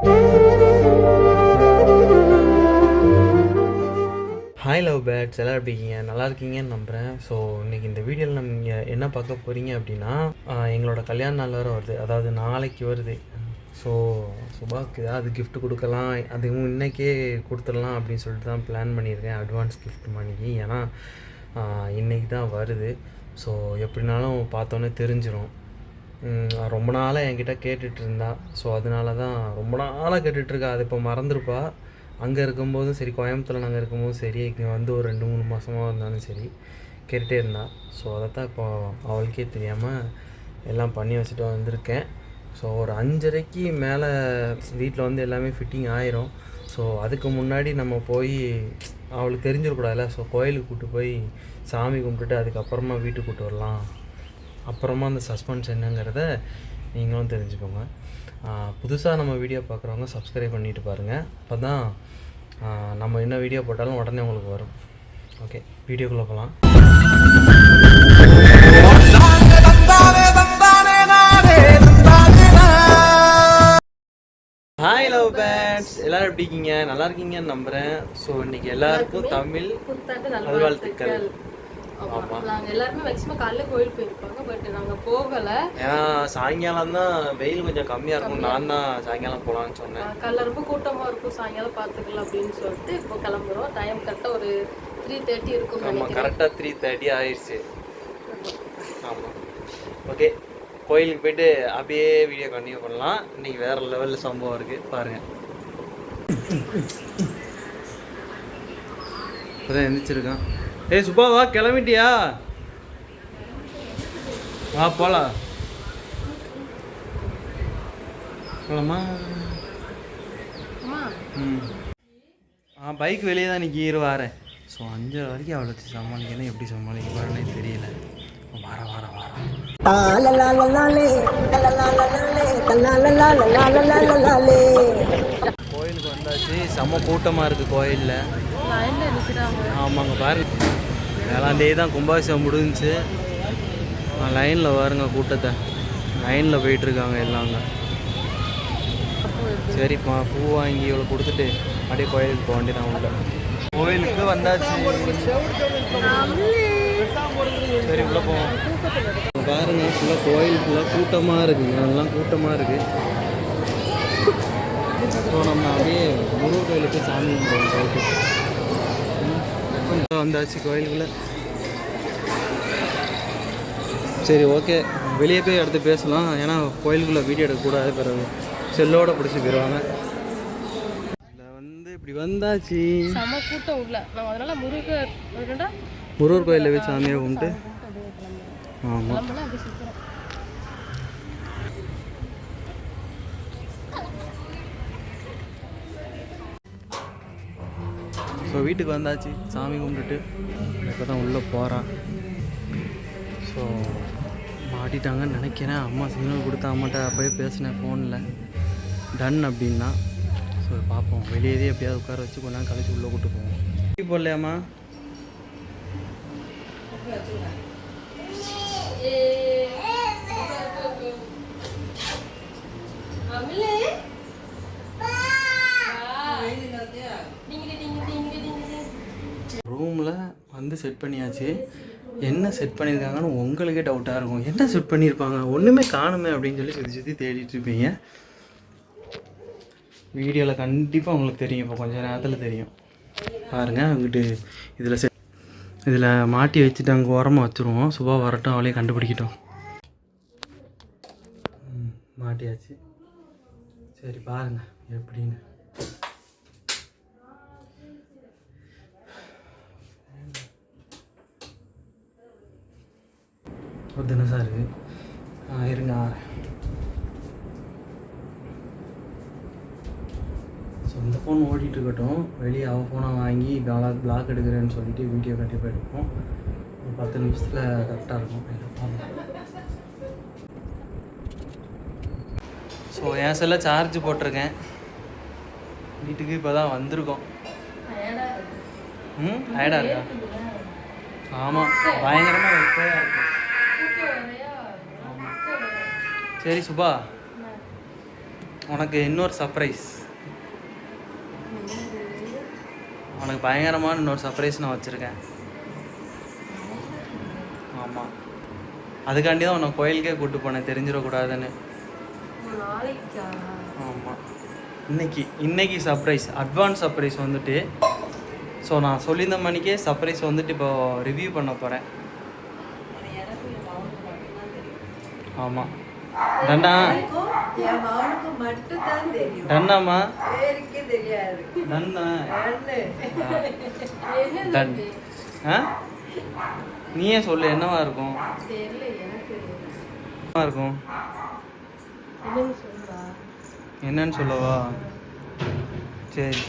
Hi love birds எல்லாம் எப்படி இருக்கீங்க? நல்லா இருக்கீங்கன்னு நம்புகிறேன் ஸோ இன்றைக்கி இந்த வீடியோவில் நம்ம நீங்கள் என்ன பார்க்க போகிறீங்க அப்படின்னா எங்களோட கல்யாண நாள் வேறு வருது. அதாவது நாளைக்கு வருது. ஸோ சுபாக்கு அது கிஃப்ட் கொடுக்கலாம். அதுவும் இன்னைக்கே கொடுத்துடலாம் அப்படின்னு சொல்லிட்டு தான் பிளான் பண்ணியிருக்கேன். அட்வான்ஸ் கிஃப்ட் மணிக்கு. ஏன்னா இன்றைக்கி தான் வருது. ஸோ எப்படினாலும் பார்த்தோன்னே தெரிஞ்சிடும் ரொம்ப நாளாக என்கிட்ட கேட்டுட்டு இருந்தா. ஸோ அதனால தான் ரொம்ப நாளாக கேட்டுட்ருக்கா அது இப்போ மறந்துருப்பா. அங்கே இருக்கும்போதும் சரி கோயம்புத்தூரில் நாங்கள் இருக்கும்போதும் சரி இங்கே வந்து ஒரு ரெண்டு மூணு மாதமாக இருந்தாலும் சரி கேட்டுகிட்டே இருந்தா. ஸோ அதை தான் இப்போ அவளுக்கே தெரியாமல் எல்லாம் பண்ணி வச்சுட்டு வந்திருக்கேன். ஸோ ஒரு அஞ்சரைக்கு மேலே வீட்டில் வந்து எல்லாமே ஃபிட்டிங் ஆயிரும். ஸோ அதுக்கு முன்னாடி நம்ம போய் அவளுக்கு தெரிஞ்சிடக்கூடாதுல்ல. ஸோ கோயிலுக்கு கூப்பிட்டு போய் சாமி கும்பிட்டுட்டு அதுக்கப்புறமா வீட்டுக்கு கூப்பிட்டு வரலாம். அப்புறமா அந்த சஸ்பென்ஸ் என்னங்கிறத நீங்களும் தெரிஞ்சுக்கோங்க. புதுசாக நம்ம வீடியோ பார்க்குறவங்க சப்ஸ்கிரைப் பண்ணிட்டு பாருங்கள் அப்போ தான் நம்ம என்ன வீடியோ போட்டாலும் உடனே உங்களுக்கு வரும். ஓகே வீடியோக்குள்ளே போகலாம் ஹாய் லவ் பேட்ஸ் எல்லாரும் எப்படி இருக்கீங்க? நல்லா இருக்கீங்கன்னு நம்புகிறேன் ஸோ இன்னைக்கு எல்லாருக்கும் தமிழ் நல்வாழ்த்துக்கள். நல்வாழ்த்துக்கள் ஆமா. ஆமா. நாங்க எல்லாருமே மேக்ஸிமம் காலைல கோயில் போயிருப்பாங்க பட் நாங்க போகல. ஏன்னா சாயங்காலம் தான் வெயில் கொஞ்சம் கம்மியாக இருக்கும். நான் தான் சாயங்காலம் போகலான்னு சொன்னேன். காலைல ரொம்ப கூட்டமா இருக்கும். சாயங்காலம் பாத்துக்கலாம் அப்படின்னு சொல்லிட்டு இப்போ கிளம்புறோம். டைம் கரெக்டா ஒரு த்ரீ தேர்ட்டி இருக்கும் ஆமாம் கரெக்டாக த்ரீ தேர்ட்டி ஆயிடுச்சு ஆமாம் ஓகே கோயிலுக்கு போயிட்டு அப்படியே வீடியோ கண்டினியூ பண்ணலாம். இன்னைக்கு வேற லெவலில் சம்பவம் இருக்குது பாருங்கள் இப்போதான் எந்திரிச்சிருக்கான். ஏய் சுப்பா கிளம்பிட்டியா? வா போலாம். போலாமா? ஆ பைக் வெளியே தான் நிற்கி இரு வாரேன். ஸோ அஞ்சரை வரைக்கும் அவளை வச்சு சமாளிக்கணும் எப்படி சமாளிக்க போகிறேன்னு தெரியல. வர வார வாரம் வந்தாச்சு செம்ம கூட்டமாக இருக்குது கோயிலில். ஆமாங்க பாருங்க. ஏழாம் தேதி தான் கும்பாபிஷேகம் முடிஞ்சுச்சு. லைனில் பாருங்க கூட்டத்தை. லைனில் போயிட்டுருக்காங்க எல்லாங்க. சரிப்பா பூ வாங்கி இவ்வளோ கொடுத்துட்டு அப்படியே கோயிலுக்கு போக வேண்டியதான் உள்ள. கோயிலுக்கு வந்தாச்சு. சரி உள்ள போவோம். பாருங்க ஃபுல்லாக கோயில் ஃபுல்லாக கூட்டமாக இருக்குங்க. எல்லாம் கூட்டமாக இருக்கு. நம்ம அப்படியே முருகர் கோயிலுக்கு சாமி கும்பிடுவோம். வந்தாச்சு கோயிலுக்குள்ள. சரி ஓகே. வெளியே போய் அடுத்து பேசலாம். ஏன்னா கோயிலுக்குள்ளே வீடியோ எடுக்கக்கூடாது பிறகு. செல்லோட பிடிச்சி போயிடுவாங்க. வந்து இப்படி வந்தாச்சு. செம கூட்டம் உள்ள. நம்ம அதனால முருகர் முருகர் கோயிலில் போய் சாமியை கும்பிட்டு. ஆமாம் கிளம்புனா அப்படியே சுத்துறோம் ஸோ வீட்டுக்கு வந்தாச்சு சாமி கும்பிட்டுட்டு. இப்போ தான் உள்ளே போகிறான் ஸோ மாட்டிட்டாங்கன்னு நினைக்கிறேன். அம்மா சிக்னல் கொடுத்தா அம்மாட்ட அப்போயே பேசினேன் ஃபோனில் டன் அப்படின்னா. ஸோ பார்ப்போம். வெளியேதே எப்படியாவது உட்கார வச்சு கொஞ்ச நேரம் கழிச்சு உள்ளே கூட்டு போவோம். போடலையாம்மா? செட் பண்ணியாச்சு. என்ன செட் பண்ணியிருக்காங்கன்னு உங்களுக்கே டவுட்டாக இருக்கும். என்ன செட் பண்ணியிருப்பாங்க? ஒன்றுமே காணுமே அப்படின்னு சொல்லி சுற்றி சுற்றி தேடிட்டுருப்பீங்க வீடியோவில் கண்டிப்பாக உங்களுக்கு தெரியும். இப்போ கொஞ்சம் நேரத்தில் தெரியும். பாருங்கள் அவங்ககிட்ட இதில் செட் இதில் மாட்டி வச்சுட்டு அங்கே உரமாக வச்சுருவோம். சுபா வரட்டும் அவளையும் கண்டுபிடிக்கட்டும். ம், மாட்டியாச்சு. சரி பாருங்கள் எப்படின்னு. ஒரு தினசாக இருக்குது ஆ இருங்க. ஸோ இந்த ஃபோன் ஓடிட்டு இருக்கட்டும். வெளியே அவள் ஃபோனை வாங்கி பிளாக் பிளாக் எடுக்கிறேன்னு சொல்லிட்டு வீடியோ கண்டிப்பாக எடுப்போம் ஒரு பத்து நிமிஷத்தில் கரெக்டாக இருக்கும். ஸோ என் செல்ல சார்ஜ் போட்டிருக்கேன். வீட்டுக்கு இப்போ தான் வந்திருக்கோம் ம் டயர்டாக இருக்கா? ஆமாம் பயங்கரமாக இருக்கும் சரி சுபா. உனக்கு இன்னொரு சர்ப்ரைஸ் உனக்கு பயங்கரமான இன்னொரு சர்ப்ரைஸ் நான் வச்சுருக்கேன். ஆமாம் அதுக்காண்டி தான் உன்னை கோயிலுக்கே கூப்பிட்டு போனேன். தெரிஞ்சிடக்கூடாதுன்னு. ஆமாம் இன்னைக்கு இன்னைக்கு சர்ப்ரைஸ் அட்வான்ஸ் சர்ப்ரைஸ் வந்துட்டு ஸோ நான் சொல்லியிருந்த மணிக்கே சர்ப்ரைஸ் வந்துட்டு இப்போ ரிவ்யூ பண்ண போகிறேன் ஆமாம் டன் ஆ? நீயே சொல்லு என்னவா இருக்கும்? என்னவா இருக்கும்? என்னன்னு சொல்லவா? சரி.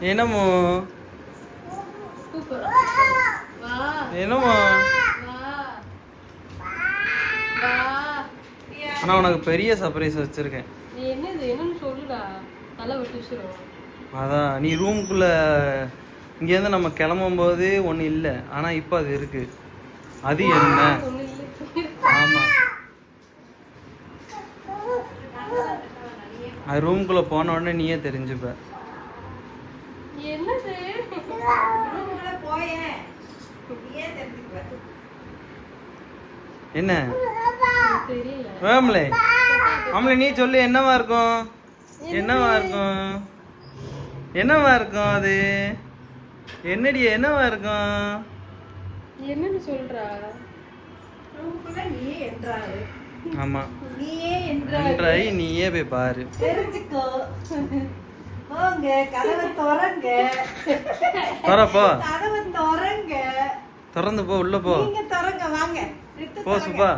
என்னமோ? என்னமோ வா வா ஆனால் உனக்கு பெரிய சர்ப்ரைஸ் வச்சுருக்கேன். நீ என்னது? என்னன்னு சொல்லுடா. தலை அதான் நீ ரூம்குள்ளே இங்கேருந்து நம்ம கிளம்பும்போது ஒன்றும் இல்லை. ஆனால் இப்போ அது இருக்கு. அது என்ன? ஒண்ணு இல்லை. ஆமாம் அது ரூம்குள்ளே போன உடனே நீயே தெரிஞ்சுப்ப. என்னது? ரூமுக்குள்ள போயேன் நீயே தெரிஞ்சுக்குவ. என்ன? தெரியல. வேமலே ஆமலே நீ சொல்லு என்னவா இருக்கும்? என்னவா இருக்கும்? என்னவா இருக்கும் அது? என்னடி என்னவா இருக்கும்? என்னன்னு சொல்றா? நீயே ஆமா போய் பாரு. தெரிஞ்சுக்கோ. போங்க கதவை திறங்க. வரப்போ கதவை திறங்க. திறந்து போ உள்ள போ. நீங்க திறங்க வாங்க. ரித்து போ. சுபா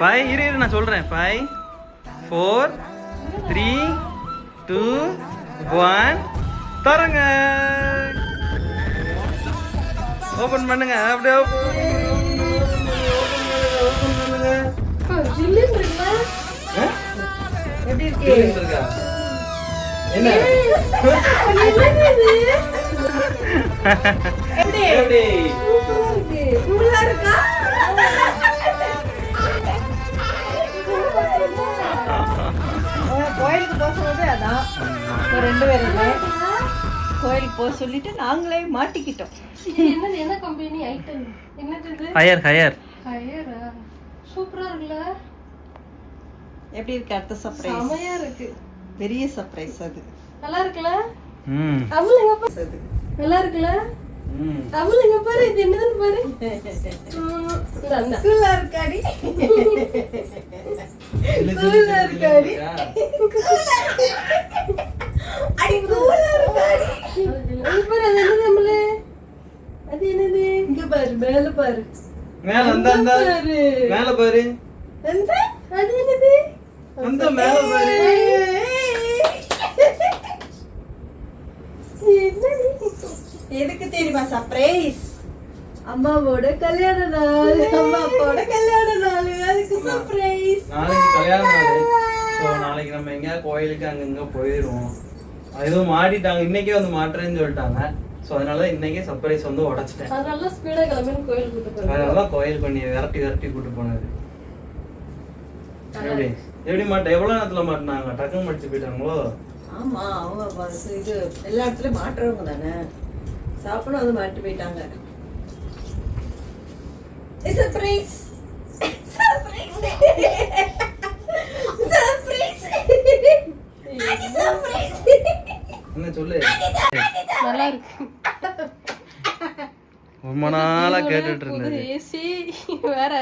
ஃபைவ் இரு இரு நான் சொல்றேன். Five four three two one திறங்க ஓபன் பண்ணுங்க. அப்படியே open பண்ணுங்க. எப்படி இருக்கா? என்ன? கோயிலுக்கு போக சொல்றது அதான். ரெண்டு பேருமே கோயிலுக்கு போக சொல்லிட்டு நாங்களே மாட்டிக்கிட்டோம். என்னது என்ன கம்பெனி ஐட்டம் என்னது இது? Haier Haier. ஹையரா? சூப்பரா இருக்குல்ல? எப்படி இருக்கு அடுத்த சர்ப்ரைஸ் செமையா இருக்கு. பெரிய சர்ப்ரைஸ் அது. நல்லா இருக்குல்ல? ம். தமிழ் எங்க பாரு. அது நல்லா இருக்குல்ல? ம். தமிழ் எங்க பாரு இது என்னதுன்னு பாரு. கூலா இருக்காடி. கூலா இருக்காடி. அடி கூலா இருக்காடி. அது பாரு அது என்னது தமிழ் அது என்னது? இங்க பாரு மேல பாரு. மேல அந்த அந்த பாரு. மேல பாரு. எந்த? அது என்னது? அந்த மேல பாரு என்னது எதுக்கு தெரியுமா சர்ப்ரைஸ் அம்மாவோட கல்யாண நாள். அம்மா அப்பாவோட கல்யாண நாள் அதுக்கு சர்ப்ரைஸ் நாளைக்கு கல்யாண நாள். நாளைக்கு நம்ம எங்கேயா கோயிலுக்கு அங்கங்க போயிடுவோம் எதுவும் மாட்டிட்டாங்க. இன்னைக்கே வந்து மாட்டுறேன்னு சொல்லிட்டாங்க. ஸோ அதனால தான் இன்னைக்கே சர்ப்ரைஸ் வந்து உடச்சிட்டேன். அது நல்லா ஸ்பீடா கிளம்பின்னு கோயில் கூட்டு போறேன் அதனால தான் கோயில் பண்ணி விரட்டி விரட்டி கூட்டு போனது. எப்படி எப்படி? மாட்ட எவ்வளோ நேரத்தில் மாட்டினாங்க? டக்குன்னு மாட்டி போயிட்டாங்களோ? ஆமா அவங்க இது எல்லா இடத்துலயும் மாட்டுறவங்க தானே. சாப்பிடும் வந்து மாட்டி போயிட்டாங்க. சர்ப்ரைஸ் சர்ப்ரைஸ் சர்ப்ரைஸ் சர்ப்ரைஸ் என்ன சொல்லு? நல்லா இருக்கு ரொம்ப நாளா கேட்டுட்டு இருந்தது. ஏசி வேற.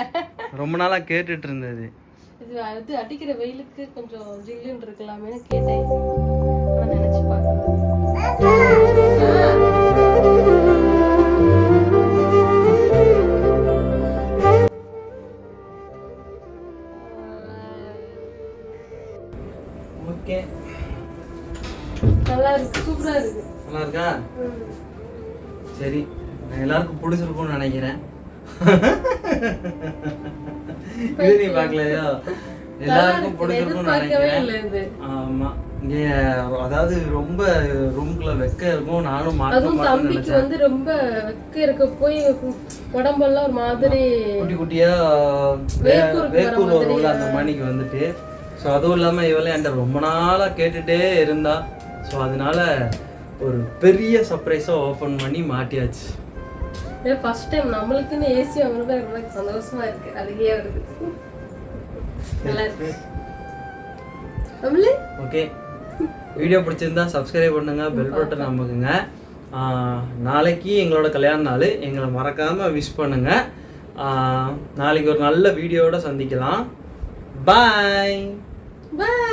ரொம்ப நாளா கேட்டுட்டு இருந்தது. இது அது அடிக்கிற வெயிலுக்கு கொஞ்சம் ஜில்லுன்னு இருக்கலாமேன்னு கேட்டேன். நினைச்சு பார்க்கல. நல்லா இருக்கு சூப்பரா இருக்கு. நல்லா இருக்கா? சரி நான் எல்லாருக்கும் பிடிச்சிருக்கும்னு நினைக்கிறேன். இது நீ பார்க்கலையோ? எல்லாருக்கும் பிடிச்சிருக்கும்னு நினைக்கிறேன். ஆமா. அதாவது ரொம்ப ரூம்குள்ள வெக்க இருக்கும். நானும் அதுவும் தம்பிக்கு வந்து ரொம்ப வெக்க இருக்க. போய் உடம்பெல்லாம் ஒரு மாதிரி குட்டி குட்டியா வேக்கூர் வரும்ல அந்த மணிக்கு வந்துட்டு. ஸோ அதுவும் இல்லாம இவளே என்கிட்ட ரொம்ப நாளா கேட்டுட்டே இருந்தா. ஸோ அதனால ஒரு பெரிய சர்ப்ரைஸா ஓபன் பண்ணி மாட்டியாச்சு. ஃபர்ஸ்ட் டைம் நம்மளுக்குன்னு ஏசி வாங்குறது ரொம்ப சந்தோஷமா இருக்கு. அழகே வருது. நல்லா இருக்கு. ஓகே வீடியோ பிடிச்சிருந்தா சப்ஸ்கிரைப் பண்ணுங்க பெல் பட்டன் அமுக்குங்க. நாளைக்கு எங்களோட கல்யாண நாள். எங்களை மறக்காம விஷ் பண்ணுங்க. நாளைக்கு ஒரு நல்ல வீடியோவோட சந்திக்கலாம். பாய் பாய்